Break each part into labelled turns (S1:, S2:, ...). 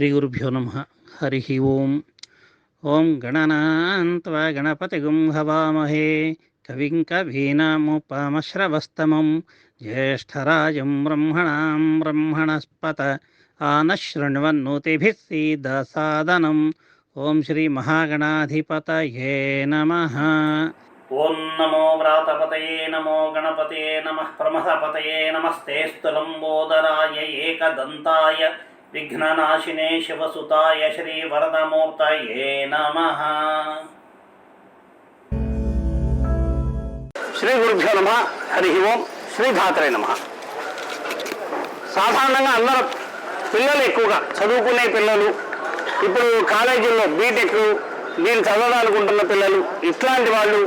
S1: శ్రీగురుభ్యో నమ. హరి ఓం. ఓం గణనాన్త్వా గణపతిగుం హవామహే. కవిం కవీనాముపమశ్రవస్తమం. జ్యేష్టరాజం బ్రహ్మణాం బ్రహ్మణస్పత. ఆనశృణ్వన్నోతిభిः సీదసాదనం. ఓం శ్రీ మహాగణాధిపతయే నమ.
S2: ఓం నమో వ్రాతపతయే నమో గణపతయే నమ. ప్రమథపతయే నమస్తే స్థులంబోదరాయ ఏకదంతాయ విఘ్ననాశినే శివసుతాయ శ్రీవరదమూర్తయే నమ శ్రీ గురుభ్యో నమ హరి ఓం శ్రీధాత్రే నమ సాధారణంగా అందరూ పిల్లలు ఎక్కువగా చదువుకునే పిల్లలు ఇప్పుడు కాలేజీల్లో బీటెక్ దీన్ని చదవాలనుకుంటున్న పిల్లలు ఇట్లాంటి వాళ్ళు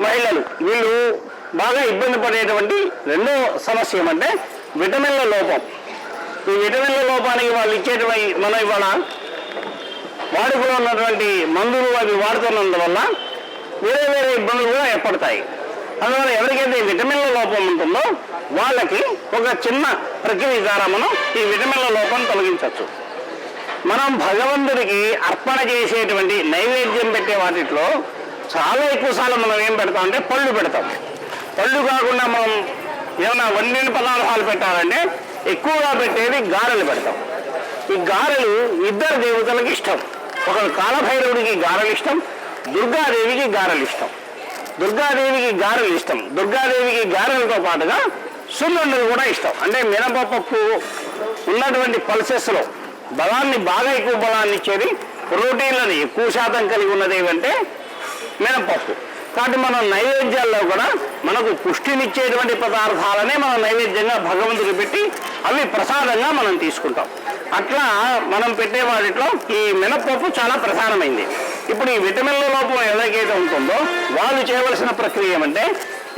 S2: మహిళలు వీళ్ళు బాగా ఇబ్బంది పడేటువంటి రెండో సమస్య ఏమంటే విటమిన్ల లోపం. ఈ విటమిన్ల లోపానికి వాళ్ళు ఇచ్చేటువంటి మనం ఇవాళ వాడుకలో ఉన్నటువంటి మందులు అవి వాడుతున్నందువల్ల వేరే వేరే ఇబ్బందులు కూడా ఏర్పడతాయి. అందువల్ల ఎవరికైతే విటమిన్ల లోపం ఉంటుందో వాళ్ళకి ఒక చిన్న ప్రక్రియ ద్వారా మనం ఈ విటమిన్ల లోపం తొలగించవచ్చు. మనం భగవంతుడికి అర్పణ చేసేటువంటి నైవేద్యం పెట్టే వాటిలో చాలా ఎక్కువ సార్లు మనం ఏం పెడతాం అంటే పళ్ళు పెడతాం. పళ్ళు కాకుండా మనం ఏమైనా వండిన పదార్థాలు పెట్టాలంటే ఎక్కువగా పెట్టేది గారెలు పెడతాం. ఈ గారెలు ఇద్దరు దేవతలకు ఇష్టం. ఒకరు కాలభైరవుడికి గారెలు ఇష్టం దుర్గాదేవికి గారెలు ఇష్టం. దుర్గాదేవికి గారెలు ఇష్టం. దుర్గాదేవికి గారెలతో పాటుగా సున్నుండలు కూడా ఇష్టం. అంటే మినపప్పు ఉన్నటువంటి పల్సెస్లో బలాన్ని బాగా ఎక్కువ బలాన్ని ఇచ్చేది ప్రోటీన్లను ఎక్కువ శాతం కలిగి ఉన్నది ఏమంటే మినపప్పు. కాబట్టి మనం నైవేద్యాల్లో కూడా మనకు పుష్టినిచ్చేటువంటి పదార్థాలనే మనం నైవేద్యంగా భగవంతుడికి పెట్టి అవి ప్రసాదంగా మనం తీసుకుంటాం. అట్లా మనం పెట్టే వాటిలో ఈ మినపప్పు చాలా ప్రధానమైంది. ఇప్పుడు ఈ విటమిన్ల లోపం ఎవరికైతే ఉంటుందో వాళ్ళు చేయవలసిన ప్రక్రియ ఏమంటే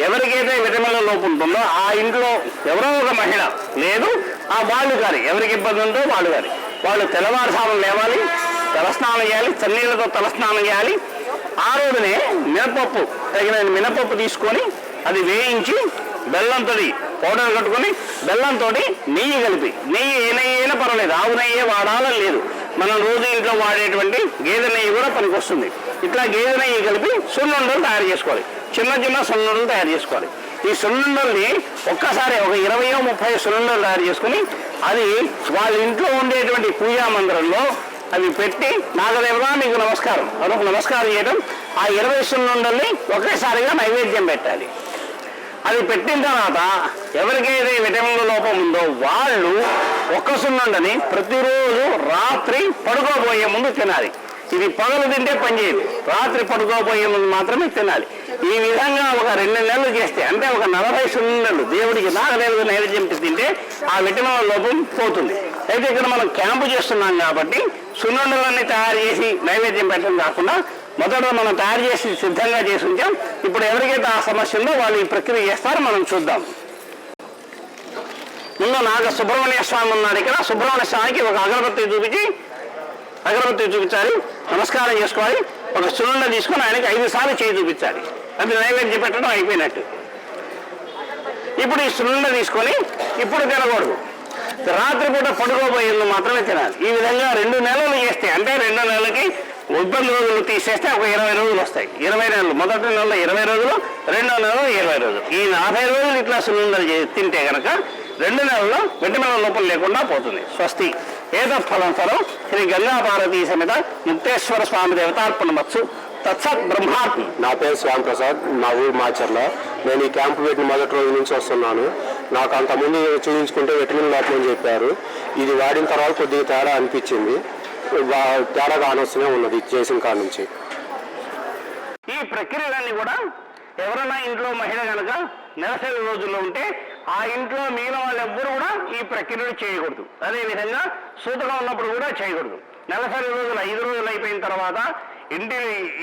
S2: ఎవరికైతే విటమిన్ల లోపం ఉంటుందో ఆ ఇంట్లో ఎవరో ఒక మహిళ లేదు ఆ వాళ్ళు గారి ఎవరికి ఇబ్బంది ఉందో వాళ్ళు గారి వాళ్ళు తెల్లవారుసాములు లేవాలి తలస్నానం చేయాలి చన్నీళ్ళతో తలస్నానం చేయాలి ఆ రోజునే మినపప్పు తగిన మినపప్పు తీసుకొని అది వేయించి బెల్లంతో పౌడర్ కట్టుకొని బెల్లంతో నెయ్యి కలిపి నెయ్యి ఏ నెయ్యి అయినా పర్వాలేదు ఆవు నెయ్యే వాడాలని లేదు. మనం రోజు ఇంట్లో వాడేటువంటి గేదె నెయ్యి కూడా పనికొస్తుంది. ఇట్లా గేదె నెయ్యి కలిపి సున్నుండలు తయారు చేసుకోవాలి. చిన్న చిన్న సున్నుండలు తయారు చేసుకోవాలి. ఈ సున్నుండల్ని ఒక్కసారి ఒక ఇరవయో ముప్పై సున్నుండలు తయారు చేసుకుని అది వాళ్ళ ఇంట్లో ఉండేటువంటి పూజా మందిరంలో అవి పెట్టి నాగదేవరా మీకు నమస్కారం. అనుకు నమస్కారం చేయడం ఆ ఇరవై సున్నుండల్ని ఒకేసారిగా నైవేద్యం పెట్టాలి. అది పెట్టిన తర్వాత ఎవరికైతే విటమిన్ల లోపం ఉందో వాళ్ళు ఒక్క సున్నుండని ప్రతిరోజు రాత్రి పడుకోబోయే ముందు తినాలి. ఇది పగలు తింటే పనిచేయదు రాత్రి పడుకోబోయే ముందు మాత్రమే తినాలి. ఈ విధంగా ఒక రెండు నెలలు చేస్తే అంటే ఒక నలభై సున్నుండలు దేవుడికి నాగదేవుడు నైవేద్యం తింటే ఆ విటమిన్ల లోపం పోతుంది. అయితే ఇక్కడ మనం క్యాంపు చేస్తున్నాం కాబట్టి సున్నుండలన్నీ తయారు చేసి నైవేద్యం పెట్టడం కాకుండా మొదట మనం తయారు చేసి సిద్ధంగా చేసి ఉంచాం. ఇప్పుడు ఎవరికైతే ఆ సమస్య ఉందో వాళ్ళు ఈ ప్రక్రియ చేస్తారో మనం చూద్దాం. ముందు నాగ సుబ్రహ్మణ్య స్వామి ఉన్నాడు ఇక్కడ. సుబ్రహ్మణ్య స్వామికి ఒక అగరబత్తి చూపించి అగరబత్తి చూపించాలి. నమస్కారం చేసుకోవాలి. ఒక సున్నుండ తీసుకొని ఆయనకి ఐదు సార్లు చేయి చూపించాలి. అది నైవేద్యం పెట్టడం అయిపోయినట్టు. ఇప్పుడు ఈ సున్నుండ తీసుకొని ఇప్పుడు తినకూడదు. రాత్రిపూట పడుకోబోయేందు మాత్రమే తినాలి. ఈ విధంగా రెండు నెలలు చేస్తే అంటే రెండు నెలలకి ఇబ్బంది రోజులు తీసేస్తే ఒక ఇరవై రోజులు వస్తాయి. ఇరవై నెలలు. మొదటి నెలలో ఇరవై రోజులు రెండో నెలలో ఇరవై రోజులు. ఈ నలభై రోజులు ఇట్లా సున్నుండలు తింటే కనుక రెండు నెలల్లో విటమిన్ల లోపం లేకుండా పోతుంది. స్వస్తి. ఏదో ఫలం ఫలం. శ్రీ గంగాపార్వతీ సమేత ముక్తేశ్వర స్వామి దేవతార్పణ వచ్చు తత్సత్ బ్రహ్మార్పణ.
S3: నా పేరు శ్యామ్ ప్రసాద్. మా ఊరు మాచర్ల. నేను ఈ క్యాంపు పెట్టిన మొదటి రోజు నుంచి వస్తున్నాను. నాకు అంతకుముందు చూపించుకుంటే వెటమిన్ లోపం అని చెప్పారు. ఇది వాడిన తర్వాత కొద్దిగా తేడా అనిపించింది. తేడా కానొస్తూనే ఉన్నది చేసిన కాడ నుంచి.
S2: ఈ ప్రక్రియలన్నీ కూడా ఎవరైనా ఇంట్లో మహిళ కనుక నెలసరి రోజుల్లో ఉంటే ఆ ఇంట్లో మిగిలిన వాళ్ళు ఎవ్వరు కూడా ఈ ప్రక్రియలు చేయకూడదు. అదే విధంగా సూతగా ఉన్నప్పుడు కూడా చేయకూడదు. నెలసరి రోజులు ఐదు రోజులు అయిపోయిన తర్వాత ఇంటి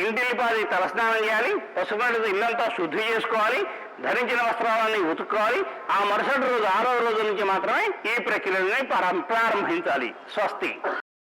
S2: ఇంటిల్లిపాది తలస్నానం చేయాలి పసుపు ఇల్లంతా శుద్ధి చేసుకోవాలి ధరించిన వస్త్రాలన్నీ ఉతుక్కోవాలి. ఆ మరుసటి రోజు ఆరో రోజు నుంచి మాత్రమే ఈ ప్రక్రియని ప్రారంభించాలి స్వస్తి.